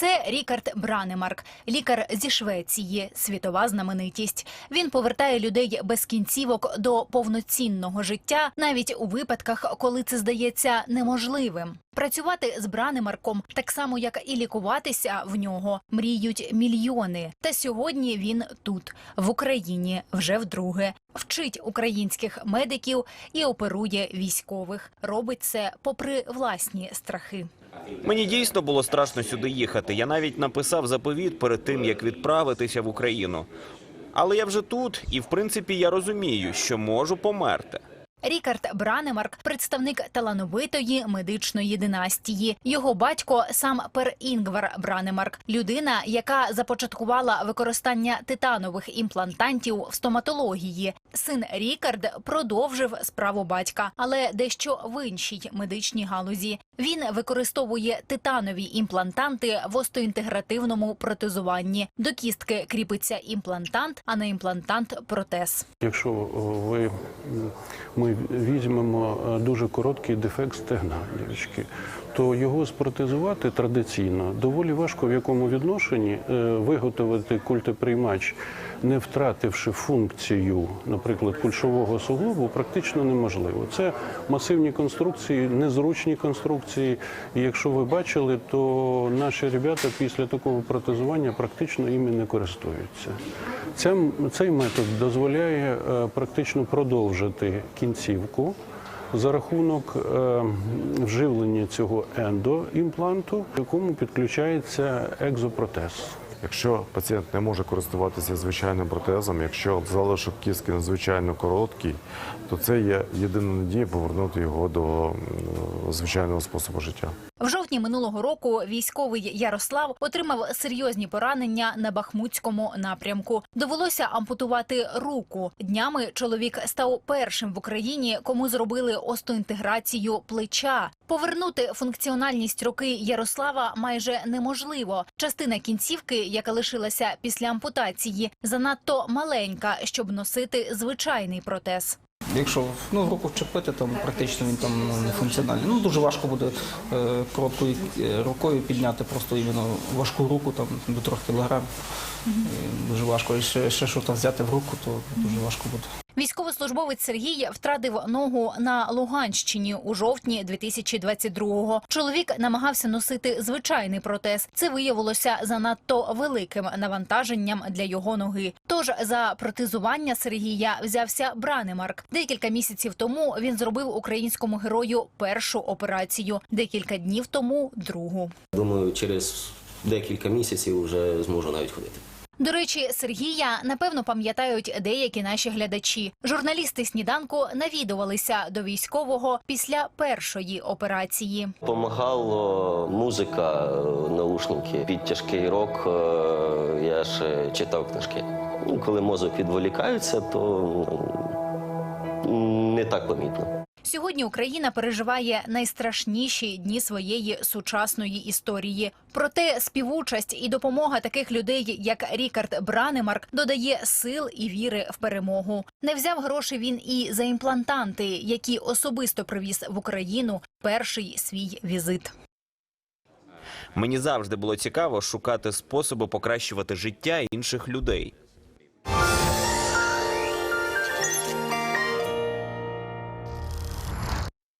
Це Рікард Бранемарк, лікар зі Швеції, світова знаменитість. Він повертає людей без кінцівок до повноцінного життя, навіть у випадках, коли це здається неможливим. Працювати з Бранемарком, так само як і лікуватися в нього, мріють мільйони. Та сьогодні він тут, в Україні, вже вдруге. Вчить українських медиків і оперує військових. Робить це попри власні страхи. Мені дійсно було страшно сюди їхати. Я навіть написав заповіт перед тим, як відправитися в Україну. Але я вже тут, і в принципі я розумію, що можу померти. Рікард Бранемарк – представник талановитої медичної династії. Його батько сам Пер Інгвар Бранемарк – людина, яка започаткувала використання титанових імплантантів в стоматології. Син Рікард продовжив справу батька, але дещо в іншій медичній галузі. Він використовує титанові імплантанти в остеоінтегративному протезуванні. До кістки кріпиться імплантант, а на імплантант – протез. Якщо ви, ми візьмемо е, дуже короткий дефект стегна, дівчатки, то його спротезувати традиційно доволі важко в якому відношенні е, виготовити культеприймач, не втративши функцію, наприклад, кульшового суглобу, практично неможливо. Це масивні конструкції, незручні конструкції. І якщо ви бачили, то наші ребята після такого протезування практично іми не користуються. Цей метод дозволяє е, практично продовжити кінцівку за рахунок е, вживлення цього ендоімпланту, в якому підключається екзопротез. Якщо пацієнт не може користуватися звичайним протезом, якщо залишок кістки надзвичайно короткий, то це є єдина надія повернути його до звичайного способу життя. В жовтні минулого року військовий Ярослав отримав серйозні поранення на Бахмутському напрямку. Довелося ампутувати руку. Днями чоловік став першим в Україні, кому зробили остеоінтеграцію плеча. Повернути функціональність руки Ярослава майже неможливо. Частина кінцівки, яка лишилася після ампутації, занадто маленька, щоб носити звичайний протез. Якщо ну, руку вчепити, то практично він там ну, не функціональний. Ну дуже важко буде е, короткою е, рукою підняти просто іменно важку руку там до трьох кілограм. Е, Дуже важко. І ще, ще що там взяти в руку, то дуже важко буде. Військовослужбовець Сергій втратив ногу на Луганщині у жовтні 2022-го. Чоловік намагався носити звичайний протез. Це виявилося занадто великим навантаженням для його ноги. Тож за протезування Сергія взявся Бранемарк. Декілька місяців тому він зробив українському герою першу операцію. Декілька днів тому другу. Думаю, через декілька місяців вже зможу навіть ходити. До речі, Сергія напевно пам'ятають деякі наші глядачі. Журналісти сніданку навідувалися до військового після першої операції. Помагала музика, е, наушники під тяжкий рок. е, Я ж читав книжки. Коли мозок відволікається, то не так помітно. Сьогодні Україна переживає найстрашніші дні своєї сучасної історії. Проте співучасть і допомога таких людей, як Рікард Бранемарк, додає сил і віри в перемогу. Не взяв гроші він і за імплантанти, які особисто привіз в Україну перший свій візит. Мені завжди було цікаво шукати способи покращувати життя інших людей.